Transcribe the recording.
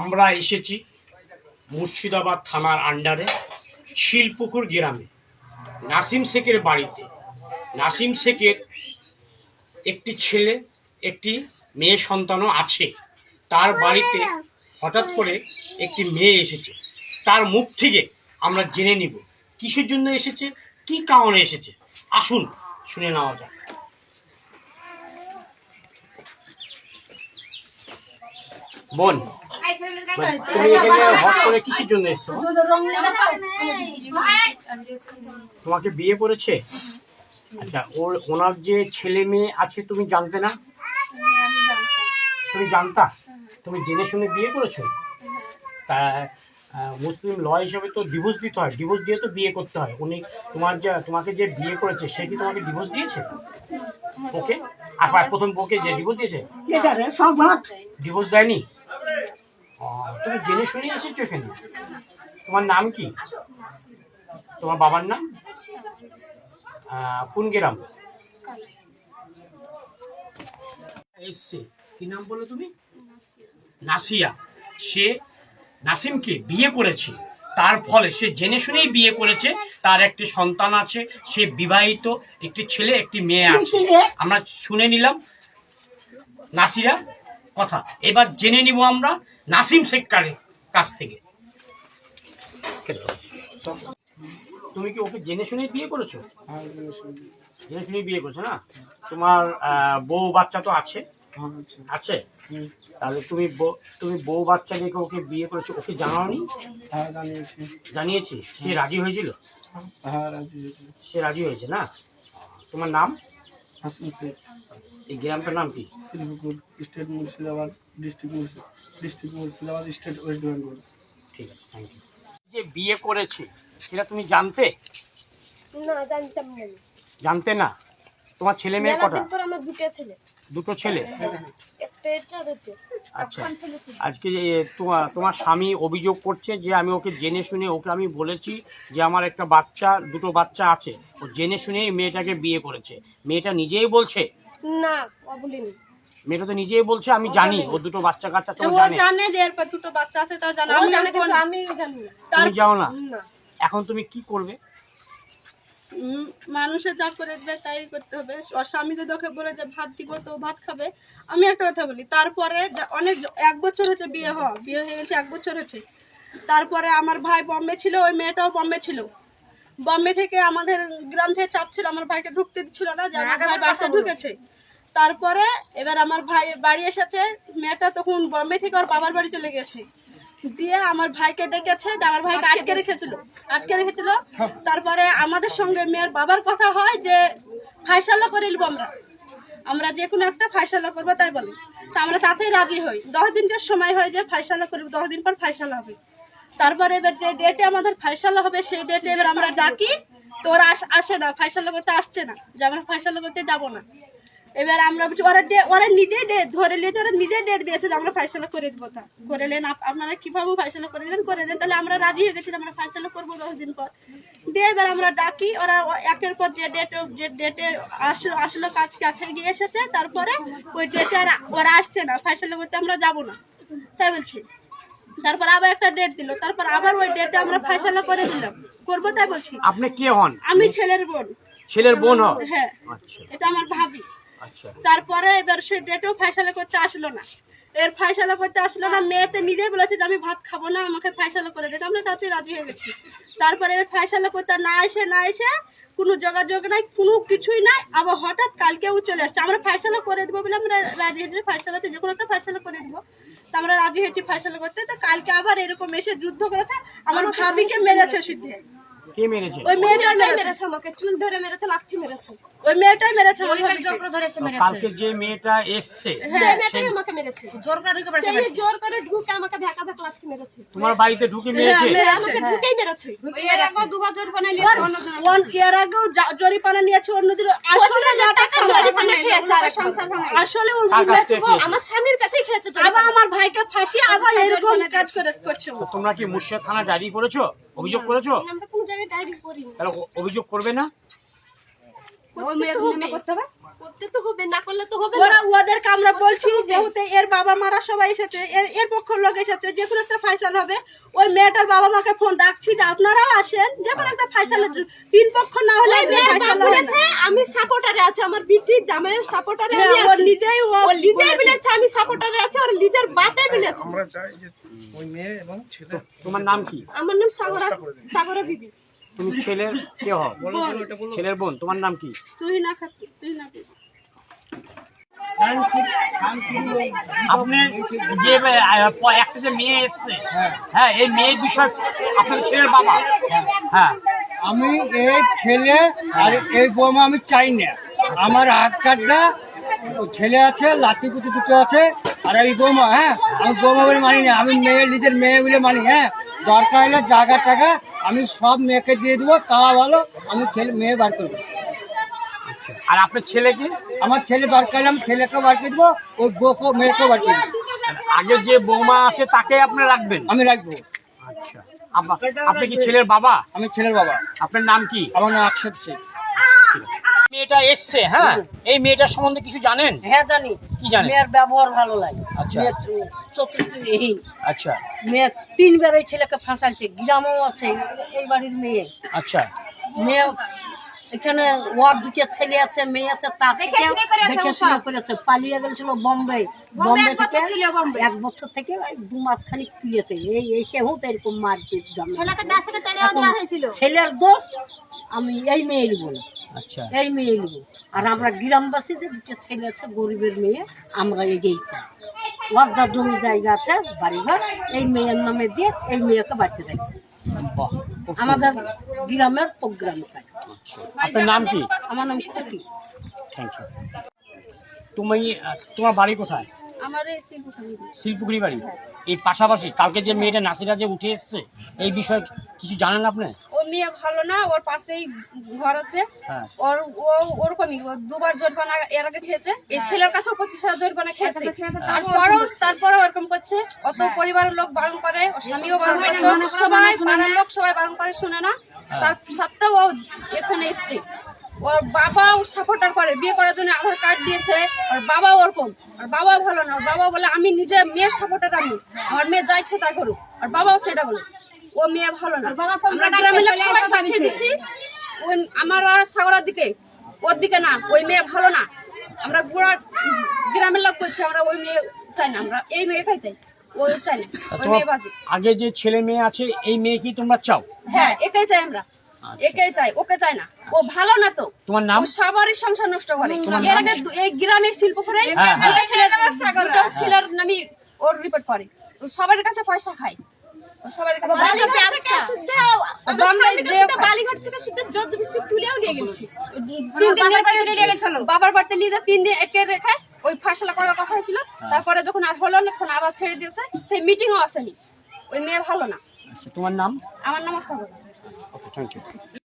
আমরা এসেছি মুর্শিদাবাদ থানার আন্ডারে শিলপুকুর গ্রামে। নাসিম শেখের বাড়িতে। নাসিম শেখের একটি ছেলে, একটি মেয়ে সন্তানও আছে। তার বাড়িতে হঠাৎ করে একটি মেয়ে এসেছে। তার মুখ থেকে আমরা জেনে নিব, কিসের জন্য এসেছে, কি কারণে এসেছে? আসুন, শুনে নেওয়া যাক। বোন তুমি এখানে হট করে কিসের জন্য এসছো? তোমাকে বিয়ে করেছে? আচ্ছা ওর ওনার যে ছেলে মেয়ে আছে তুমি জানতে না? তুমি জানতা? তুমি জেনে শুনে বিয়ে করেছ? তা মুসলিম ল হিসাবে তো ডিভোর্স দিতে হয়। ডিভোর্স দিয়ে তো বিয়ে করতে হয়। উনি তোমার যা তোমাকে যে বিয়ে করেছে সে কি তোমাকে ডিভোর্স দিয়েছে? ওকে আর প্রথম বউকে যে ডিভোর্স দিয়েছে? ডিভোর্স দেয়নি? তুমি জেনে শুনে এসেছ এখানে? তোমার নাম কি? তোমার বাবার নাম? কোন গ্রাম? এসছে। কি নাম বলো তুমি? নাসিয়া। সে নাসিমকে বিয়ে করেছে। তার ফলে সে জেনে শুনেই বিয়ে করেছে। তার একটি সন্তান আছে। সে বিবাহিত। একটি ছেলে, একটি মেয়ে আছে। আমরা শুনে নিলাম নাসিরা কথা। এবার জেনে নিব আমরা নাসিম শেখকারের কাছ থেকে। তুমি কি ওকে জেনে শুনেই বিয়ে করেছ? জেনে শুনেই বিয়ে করেছ। না? তোমার বউ বাচ্চা তো আছে? আছে। তাহলে তুমি তুমি বউ বাচ্চা দেখে ওকে বিয়ে করেছ? ওকে জানাওনি? হ্যাঁ জানিয়েছি। জানিয়েছি? সে রাজি হয়েছিল? হ্যাঁ রাজি হয়েছি। সে রাজি হয়েছে না? তোমার নাম? এই গ্রামটার নাম কি? Shilpapur state Murshidabad district district Murshidabad state West Bengal. ঠিক আছে থ্যাংক ইউ যে বিয়ে করেছে সেটা তুমি জানতে? না জানতাম না জানতে না? তোমার ছেলে মেয়ে কটা? আমার দুটো ছেলে। দুটো ছেলে? একটা এটা আচ্ছা। আজকে যে তোমার তোমার স্বামী অভিযোগ করছে যে আমি ওকে জেনে শুনে ওকে আমি বলেছি যে আমার একটা বাচ্চা দুটো বাচ্চা আছে। ও জেনে শুনে মেয়েটাকে বিয়ে করেছে। মেয়েটা নিজেই বলছে? না বলিনি। মেয়েটা তো নিজেই বলছে? আমি জানি। ও দুটো বাচ্চা কাচ্চা তো জানে। জানে যে এরপর দুটো বাচ্চা আছে তা জানে। আমি জানি আমি জানি তুমি যাও না। না। এখন তুমি কি করবে? মানুষে যা করে দেবে তাই করতে হবে। ওর স্বামী যদি ওকে বলে যে ভাত দিব তো ভাত খাবে। আমি একটা কথা বলি তারপরে অনেক এক বছর হচ্ছে বিয়ে হওয়া বিয়ে হয়ে গেছে এক বছর হচ্ছে। তারপরে আমার ভাই বম্বে ছিল ওই মেয়েটাও বম্বে ছিল। বম্বে থেকে আমাদের গ্রাম থেকে চাপ ছিল আমার ভাইকে ঢুকতে দিচ্ছিল না যে আমার ভাই বাড়িতে ঢুকেছে। তারপরে এবার আমার ভাই বাড়ি এসেছে মেয়েটা তখন বম্বে থেকে ওর বাবার বাড়ি চলে গেছে। দিয়ে আমার ভাইকে ডেকেছে আমার ভাইকে আটকে রেখেছিল আটকে রেখেছিল। তারপরে আমাদের সঙ্গে মেয়ের বাবার কথা হয় যে ফাইসালা করে নিব আমরা। আমরা যে কোনো একটা ফাইসালা করব তাই বলে। তা আমরা তাতেই রাজি হই। দশ দিনটার সময় হয় যে ফাইসালা করব দশ দিন পর ফাইসালা হবে। তারপরে এবার যে ডেটে আমাদের ফাইসালা হবে সেই ডেটে এবার আমরা ডাকি তো ওরা আস- আসে না ফাইসালা করতে আসছে না। যে আমরা ফাইসালা করতে যাব না। এবার আমরা বলছি, ওরা ওরা নিজেই ডেট ধরে নিয়েছে ওরা নিজেই ডেট দিয়েছে যে আমরা ফাইসালা করে দেবো তা। করে নেন আপ- আপনারা কীভাবে ফাইসালা করে দেবেন? করে দেন তাহলে আমরা রাজি হয়ে গেছি আমরা ফাইসালা করব দশ দিন পর। দিয়ে এবার আমরা ডাকি ওরা একের পর যে ডেট যে ডেটে আসলো আসলো কাজ কাছে গিয়ে এসেছে তারপরে ওই ডেটে আর ওরা আসছে না ফাইসালা করতে আমরা যাব না। তাই বলছি। তারপর আবার একটা ডেট দিল তারপর আবার ওই ডেটে আমরা ফাইসালা করে দিলাম। করব তাই বলছি। আপনি কে হন? আমি ছেলের বোন। ছেলের বোন হ্যাঁ। আচ্ছা। এটা আমার ভাবি। তারপরে এবার সে ডেটেও ফাইসালা করতে আসলো না। এর ফাইসালা করতে আসলো না মেয়েতে নিজেই বলেছে যে আমি ভাত খাব না আমাকে ফাইসালা করে দিতে আমরা তাতে রাজি হয়ে গেছি। তারপরে এবার ফাইসালা করতে না এসে না এসে কোনো যোগাযোগ নাই কোনো কিছুই নাই। আবার হঠাৎ কালকেও চলে আসছে। আমরা ফাইসালা করে দেবো বলে আমরা রাজি হয়েছি ফাইসালাতে যে কোনো একটা ফাইসালা করে দেবো। তা আমরা রাজি হয়েছি ফাইসালা করতে। তো কালকে আবার এরকম এসে যুদ্ধ করেছে। আমার ভাবিকে মেরেছে সিদ্ধে। কে মেরেছে? ওই মেয়েটাই মেয়েটাই মেরেছে মেরেছে আমাকে চুল ধরে মেরেছে লাথি মেরেছে। ওই মেয়েটাই মেরেছে ভাবিকে। কালকে যে মেয়েটা এসেছে হ্যাঁ, মেয়েটাই আমাকে মেরেছে। জোর করে ঢুকে পড়েছে সেই জোর করে ঢুকে আমাকে ধাক্কা ধাক্কা লাথি মেরেছে। তোমার বাড়িতে ঢুকে মেরেছে? মেরেছে। আমাকে ঢুকেই মেরেছে। ওয়ান ইয়ার আগেও নিয়েছে অন্যদের। আসলে আমার স্বামীর কাছেই খেয়েছে আবার আমার ভাইকে ফাঁসি আবার এরকম কাজ করে করছে তোমরা কি মুর্শিদ থানা ডায়েরি করেছ অভিযোগ করেছ? আমরা কোনো জায়গায় ডায়েরি করিনি তাহলে অভিযোগ করবে না? করতে তো হবে না করলে তো হবে ওরা ওদেরকে আমরা বলছি যেহেতু এর বাবা মারা সবাই এসেছে এর এর পক্ষের লোক এসেছে যে কোনো একটা ফাইসাল হবে। ওই মেয়েটার বাবা মাকে ফোন ডাকছি যে আপনারাও আসেন যে কোনো একটা ফাইসাল তিন পক্ষ না হলে আমি সাপোর্টারে আছি আমার বিটির জামাইয়ের সাপোর্টারে আমি আছি। নিজেই ও নিজেই বলেছে। আমি সাপোর্টারে আছি আর নিজের বাপে বলেছে। আমরা চাই যে ওই মেয়ে এবং ছেলে। তোমার নাম কি? আমার নাম সাগরা সাগরা বিবি। তুমি ছেলের কে হও? ছেলের বোন তোমার নাম কি? তুই না খাতি তুই না। আপনি যে একটা যে মেয়ে এসছে হ্যাঁ এই মেয়ের বিষয় আপনার ছেলের বাবা? হ্যাঁ। আমি এই ছেলে আর এই বৌমা আমি চাই না। আমার হাত কার্ডটা ছেলে আছে লাতি পুতি দুটো আছে, আর এই বৌমা হ্যাঁ আমি বৌমা বলে মানি না, আমি মেয়ে, নিজের মেয়ে বলে মানি হ্যাঁ। দরকার হলে জায়গা টাকা আমি সব মেয়েকে দিয়ে দেবো তা ভালো, আমি ছেলে, মেয়ে বার করব। আর আপনার ছেলেকে আমার ছেলে দরকার আমি ছেলেকেও বার করে দেবো ওই বউকেও মেয়েকেও বার করে দেবো। আগে যে বৌমা আছে তাকে আপনি রাখবেন? আমি রাখব। আচ্ছা। আপনি কি ছেলের বাবা? আমি ছেলের বাবা। আপনার নাম কি? আমার নাম আকসাদ শেখ। মেয়েটা এসছে হ্যাঁ? এই মেয়েটার সম্বন্ধে কিছু জানেন? হ্যাঁ জানি। কি জানেন? মেয়ের ব্যবহার ভালো লাগে আচ্ছা। মেয়ে আচ্ছা। মেয়ে তিনবার এই ছেলেকে ফাঁসাইছে। গ্রামও আছে এই বাড়ির মেয়ে। আচ্ছা। মেয়ে এখানে ওয়ার দুটো ছেলে আছে মেয়ে আছে তার থেকে দেখে শুনে করেছে পালিয়ে গেছিল বোম্বে। বোম্বে থেকে এক বছর থেকে ওই দু মাস খানিক তুলেছে এই এসে হুত এরকম মারপিট ছেলের দোষ আমি এই মেয়ে নিব আচ্ছা। এই মেয়ে নিব আর আমরা গ্রামবাসী যে দুটো ছেলে আছে গরিবের মেয়ে আমরা এগিয়ে চাই লজ্জা জমি জায়গা আছে বাড়িঘর। এই মেয়ের নামে দিয়ে এই মেয়েকে বাঁচিয়ে রাখি। আমাদের গ্রামের প্রোগ্রাম চাই। আপনার নাম কি? আমার নাম খুকি থ্যাংক ইউ তুমি তোমার বাড়ি কোথায়? আমার শিলপুকুরি বাড়ি। এই পাশাপাশি কালকে যে মেয়েটা নাসিরা যে উঠে এসছে এই বিষয়ে কিছু জানেন আপনি? ও মেয়ে ভালো না ওর পাশেই ঘর আছে। হ্যাঁ। ওর ও ওরকমই দুবার জরিমানা এর আগে খেয়েছে। এই ছেলের কাছেও পঁচিশ হাজার খেয়েছে। তারপরেও তারপরেও এরকম করছে। অত পরিবারের লোক বারণ করে ওর স্বামীও বারণ করছে। সবাই পাড়ার লোক সবাই বারণ করে শুনে না। তার সত্ত্বেও ও এখানে এসছে। ওর বাবাও সাপোর্টার করে বিয়ে করার জন্য আধার কার্ড দিয়েছে। ওর বাবা ওরকম। আর বাবা ভালো না। ওর বাবা বলে আমি নিজে মেয়ের সাপোর্টার আমি। আমার মেয়ে যা ইচ্ছে তাই করুক। আর বাবাও সেটা বলে। ও মেয়ে ভালো না। আমরা গ্রামের লোক সবাই সাক্ষী দিচ্ছি। ওই আমার আর সাগরার দিকে ওর দিকে না। ওই মেয়ে ভালো না। আমরা পুরো গ্রামের লোক বলছি আমরা ওই মেয়ে চাই না। আমরা এই মেয়েটাই চাই। ও চাই ওই মেয়ে বাজে আগে যে ছেলে মেয়ে আছে এই মেয়ে কি তোমরা চাও? হ্যাঁ একাই চাই আমরা। একাই চাই ওকে চাই না। ও ভালো না তো। তোমার নাম? ও সবারই সংসার নষ্ট করে। এর আগে এই গ্রামের শিল্প করে হ্যাঁ, হ্যাঁ। ছেলের নামে ওর রিপোর্ট করে সবার কাছে পয়সা খায়। সবার কাছে থেকে শুদ্ধ তুলেও নিয়ে গেছি। বাবার বাড়িতে নিয়ে যা তিন দিন একে রেখে ওই ফয়সলা করার কথা হয়েছিল। তারপরে যখন আর হলো না তখন আবার ছেড়ে দিয়েছে। সেই মিটিংও আসেনি। ওই মেয়ে ভালো না। আচ্ছা তোমার নাম? আমার নাম আসা ওকে থ্যাংক ইউ